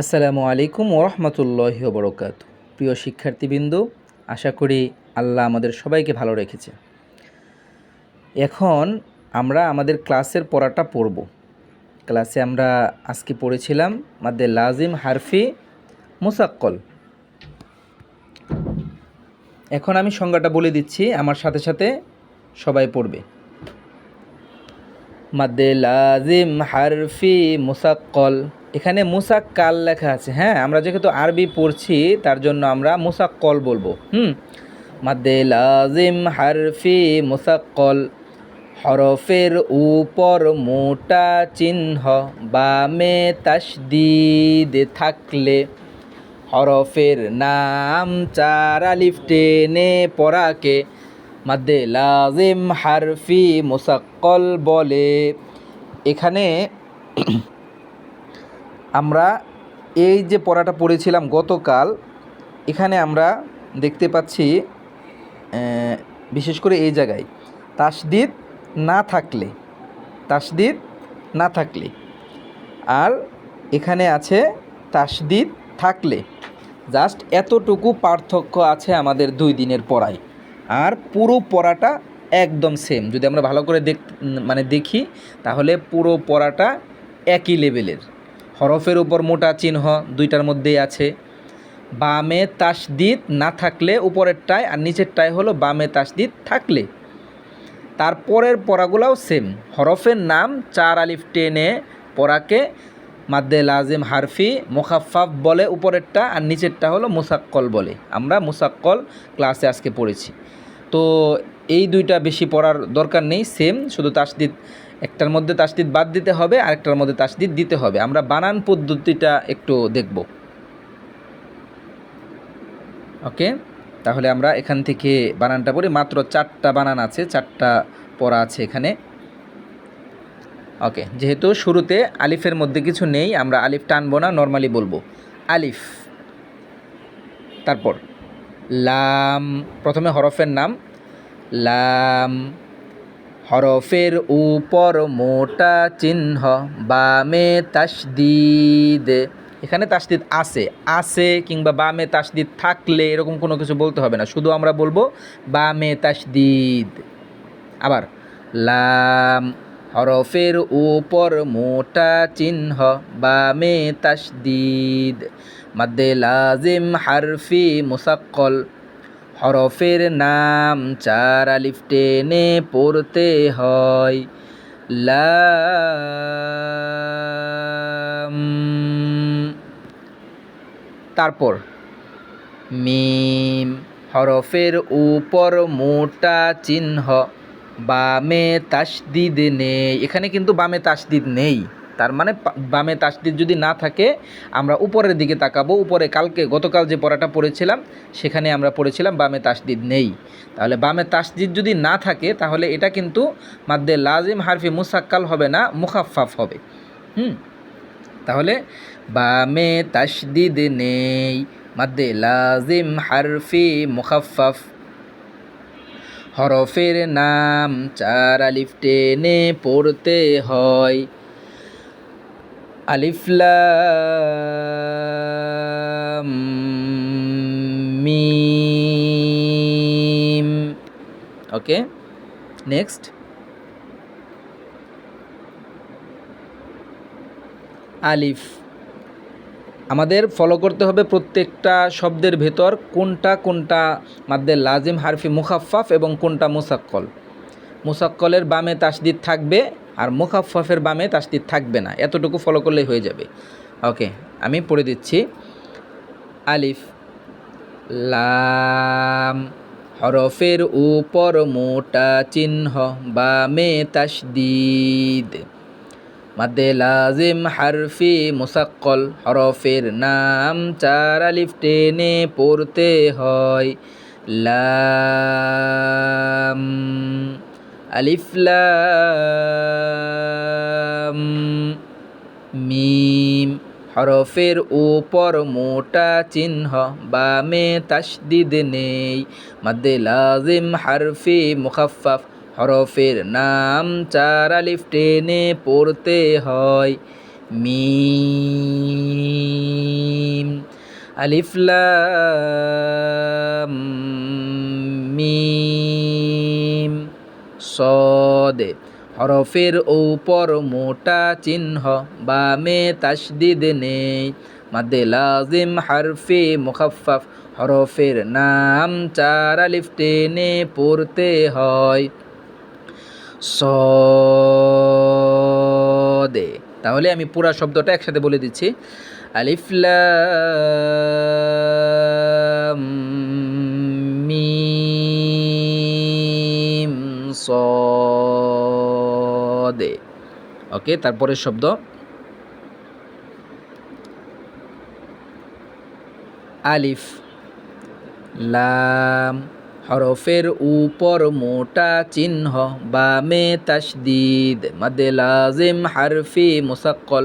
আসসালামু আলাইকুম ওরহমতুল্লাহ বরকাত প্রিয় শিক্ষার্থীবৃন্দ, আশা করি আল্লাহ আমাদের সবাইকে ভালো রেখেছে। এখন আমরা আমাদের ক্লাসের পড়াটা পড়ব। ক্লাসে আমরা আজকে পড়েছিলাম মাদ্দে লাজিম হারফি মুসাক্কল। এখন আমি সংজ্ঞাটা বলে দিচ্ছি, আমার সাথে সাথে সবাই পড়বে। মাদ্দে লাজিম হারফি মুসাক্কল। এখানে মুসাক্কাল লেখা আছে হ্যাঁ? আমরা যেহেতু আরবি পড়ছি, তার জন্য আমরা মুসাক্কল বলব, হুম? মাদ্দে লাজিম হারফি মুসাক্কল, হরফের উপর মোটা চিহ্ন, বামে তাসদিদ থাকলে, হরফের নাম চার আলিফ টেনে পড়াকে, মাদ্দে লাজিম হারফি মুসাক্কল বলে। এখানে আমরা এই যে পড়াটা পড়েছিলাম গতকাল, এখানে আমরা দেখতে পাচ্ছি বিশেষ করে এই জায়গায়, তাসদিদ না থাকলে, তাসদিদ না থাকলে, আর এখানে আছে তাসদিদ থাকলে, জাস্ট এতটুকু পার্থক্য আছে আমাদের দুই দিনের পড়ায়, আর পুরো পড়াটা একদম সেম যদি আমরা ভালো করে দেখ মানে দেখি, তাহলে পুরো পড়াটা একই লেভেলের হরফের উপর মোটা চিহ্ন দুইটার মধ্যেই আছে। বামে তাসদিদ না থাকলে উপরেরটায় আর নিচেরটায় হলো বামে তাসদিদ থাকলে। তারপরের পড়াগুলাও সেম হরফের নাম চার আলিফ টেনে পড়াকে মাদ্দে লাজিম হারফি মোখাফাফ বলে উপরেরটা আর নিচেরটা হলো মুসাক্কল বলে। আমরা মুসাক্কল ক্লাসে আজকে পড়েছি। তো এই দুইটা বেশি পড়ার দরকার নেই সেম শুধু তাসদিদ, একটার মধ্যে তাসদিদ বাদ দিতে হবে, আরেকটার মধ্যে তাসদিদ দিতে হবে। আমরা বানান পদ্ধতিটা একটু দেখব। ওকে? তাহলে আমরা এখান থেকে বানানটা পড়ি। মাত্র চারটা বানান আছে, চারটা পড়া আছে এখানে। ওকে, যেহেতু শুরুতে আলিফের মধ্যে কিছু নেই, আমরা আলিফ টানবো না নর্মালি বলব। আলিফ, তারপর, লাম, প্রথমে হরফের নাম লাম। হরফের উপর মোটা চিহ্ন, বামে তাসদিদ। এখানে তাসদিদ আছে আছে কিংবা বামে তাসদিদ থাকলে এরকম কোনো কিছু বলতে হবে না, শুধু আমরা বলব বামে তাসদিদ। আবার, লাম, হরফের উপর মোটা চিহ্ন, বামে তাসদিদ। মাদ্দে লাজিম হারফি মুসাক্কল। হরফের নাম চার আলিফ টেনে পড়তে হয়। লাম। তারপর মিম, হরফের উপর মোটা চিহ্ন, বামে তাসদিদ নেই। এখানে কিন্তু বামে তাসদিদ নেই। তার মানে বামে তাসদিদ যদি না থাকে, আমরা উপরের দিকে তাকাবো। উপরে কালকে, গতকাল যে পড়াটা পড়েছিলাম, সেখানে আমরা পড়েছিলাম বামে তাসদিদ নেই। তাহলে বামে তাসদিদ যদি না থাকে, তাহলে এটা কিন্তু মাদ্দে লাজিম হারফি মুসাক্কাল হবে না মুখাফাফ হবে। হুম? তাহলে বামে তাসদিদ নেই, মাদ্দে লাজিম হারফি মুখাফাফ হরফের নাম চার আলিফ টেনে পড়তে হয়। আলিফ লাম মিম। ওকে নেক্সট আলিফ। আমাদের ফলো করতে হবে প্রত্যেকটা শব্দের ভেতর কোনটা কোনটা মাদ্দে লাজিম, হারফি মুখাফাফ এবং কোনটা মুসাক্কল। মুসাক্কলের বামে তাসদিদ থাকবে আর মুখাফাফের বামে তাসদিদ থাকবে না। এতটুকু ফলো করলেই হয়ে যাবে। ওকে আমি পড়ে দিচ্ছি। আলিফ, লাম, হরফের উপর মোটা চিহ্ন, বামে তাসদিদ। মাদে লাজিম হারফি মুসাক্কল, হরফের নাম চার আলিফ টেনে পড়তে হয়। লাম আলিফ লাম, মিম, হরফের উপর মোটা চিহ্ন, বামে তাসদিদ নেই, মাদ্দে লাজিম হারফি মুখাফাফ হরফের নাম চার আলিফ টেনে পড়তে হয়, মিম, আলিফ সদ হরফের উপর মোটা চিহ্ন, বামে তাসদিদ নেই। মাদে লাজিম হারফে মুখাফাফ হরফের নাম চার আলিফ টেনে পড়তে হয়। সদে, তাহলে আমি পুরা শব্দটা একসাথে বলে দিচ্ছি। আলিফ সদে। ওকে, তারপরের শব্দ। আলিফ, লাম, হরফের উপর মোটা চিহ্ন, বামে তাসদিদ মাদে লাজিম হারফি মুসাক্কল,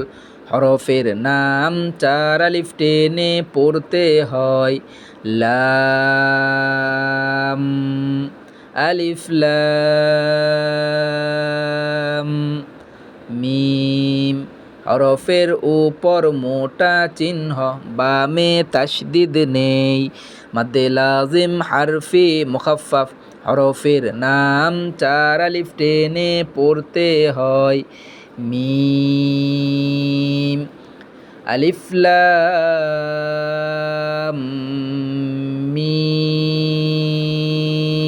হরফের নাম চার আলিফ টেনে পড়তে হয়। লাম আলিফ লাম, মিম। হরফের উপর মোটা চিহ্ন, বামে তাসদিদ নেই। মাদ্দে লাজিম হারফি মুখাফাফ হরফের নাম চার আলিফ টেনে পড়তে হয়। মিম। আলিফ লাম, মিম।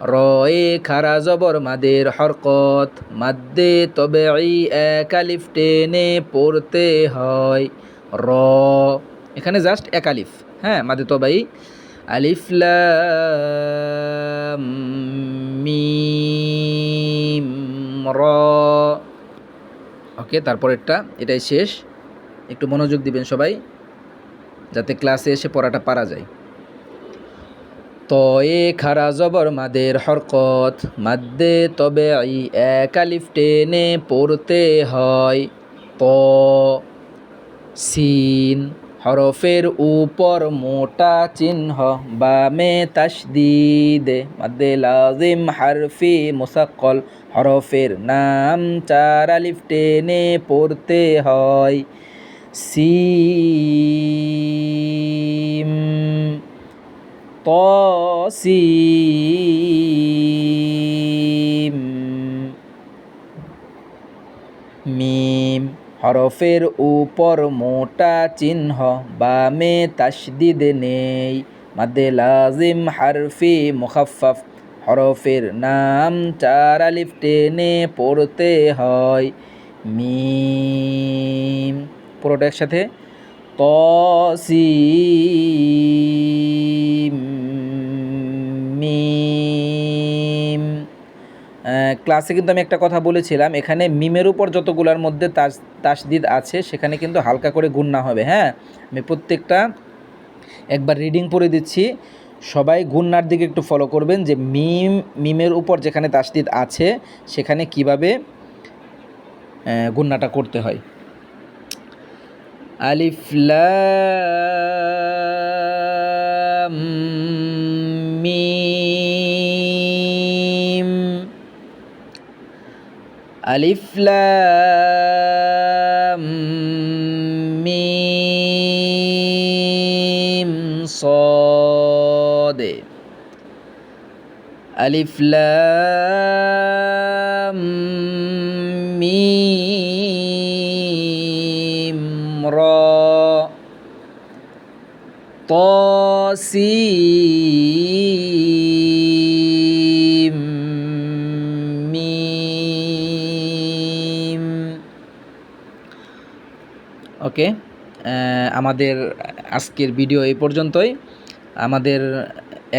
রয়ে খারা জবর মাদের হরকত। মাদ্দে তবে এক আলিফ টেনে পড়তে হয়। র, এখানে জাস্ট একালিফ হ্যাঁ মাদে তবাই আলিফ লাম মিম র। ওকে, তারপরেরটা, এটাই শেষ। একটু মনোযোগ দিবেন সবাই, যাতে ক্লাসে এসে পড়াটা পারা যায়। তয়ে খারা জবর মাদের হরকত, মাদ্দে তবে ই এক আলিফ টেনে পড়তে হয়। ত সিন হরফের উপর মোটা চিহ্ন, বামে তাসদিদ মাদ্দে লাজিম হারফি মুসাক্কল, হরফের নাম চার আলিফ টেনে পড়তে হয়। সিম তসিম। মিম, হরফের উপর মোটা চিহ্ন, বামে তাসদিদ নেই, মাদে লাজিম হারফি মুখাফাফ হরফের নাম চার আলিফ টেনে পড়তে হয়। মিম, পুরোটা একসাথে? মিম। ক্লাসে কিন্তু আমি একটা কথা বলেছিলাম এখানে মিমের উপর যতগুলোর মধ্যে তাস তাসদিদ আছে সেখানে কিন্তু হালকা করে গুণনা হবে হ্যাঁ? আমি প্রত্যেকটা একবার রিডিং পড়ে দিচ্ছি। সবাই গুন্নার দিকে একটু ফলো করবেন যে মিম মিমের উপর যেখানে তাসদিদ আছে সেখানে কীভাবে আহ, গুন্নাটা করতে হয়। আলিফ মিম। আলিফ মিম সদে। আলিফ মিম মিম ওকে আমাদের আজকের ভিডিও এই পর্যন্তই। আমাদের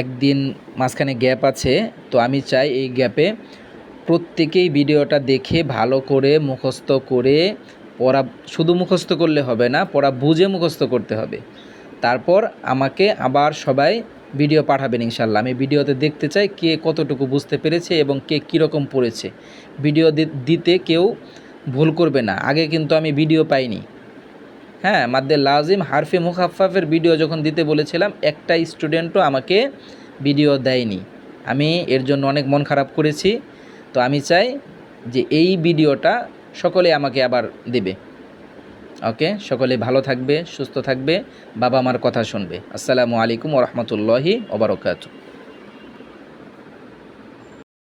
একদিন মাঝখানে গ্যাপ আছে, তো আমি চাই এই গ্যাপে প্রত্যেকেই ভিডিওটা দেখে ভালো করে, মুখস্থ করে, পড়া শুধু মুখস্থ করলে হবে না, পড়া বুঝে মুখস্থ করতে হবে। তারপর আমাকে আবার সবাই ভিডিও পাঠাবেন ইনশাল্লাহ। আমি ভিডিওতে দেখতে চাই কে কতটুকু বুঝতে পেরেছে এবং কে কীরকম পড়েছে। ভিডিও দিতে কেউ ভুল করবে না। আগে কিন্তু আমি ভিডিও পাইনি। হ্যাঁ মাদ্দে লাজিম হারফে মুখাফাফের ভিডিও যখন দিতে বলেছিলাম, একটা স্টুডেন্টও আমাকে ভিডিও দেয়নি। আমি এর জন্য অনেক মন খারাপ করেছি। তো আমি চাই যে এই ভিডিওটা সকলে আমাকে আবার দেবে। ওকে? সকলে ভালো থাকবে সুস্থ থাকবে বাবা মার কথা শুনবে। আসসালামু আলাইকুম ওরহমতুল্লাহি ওবরকাত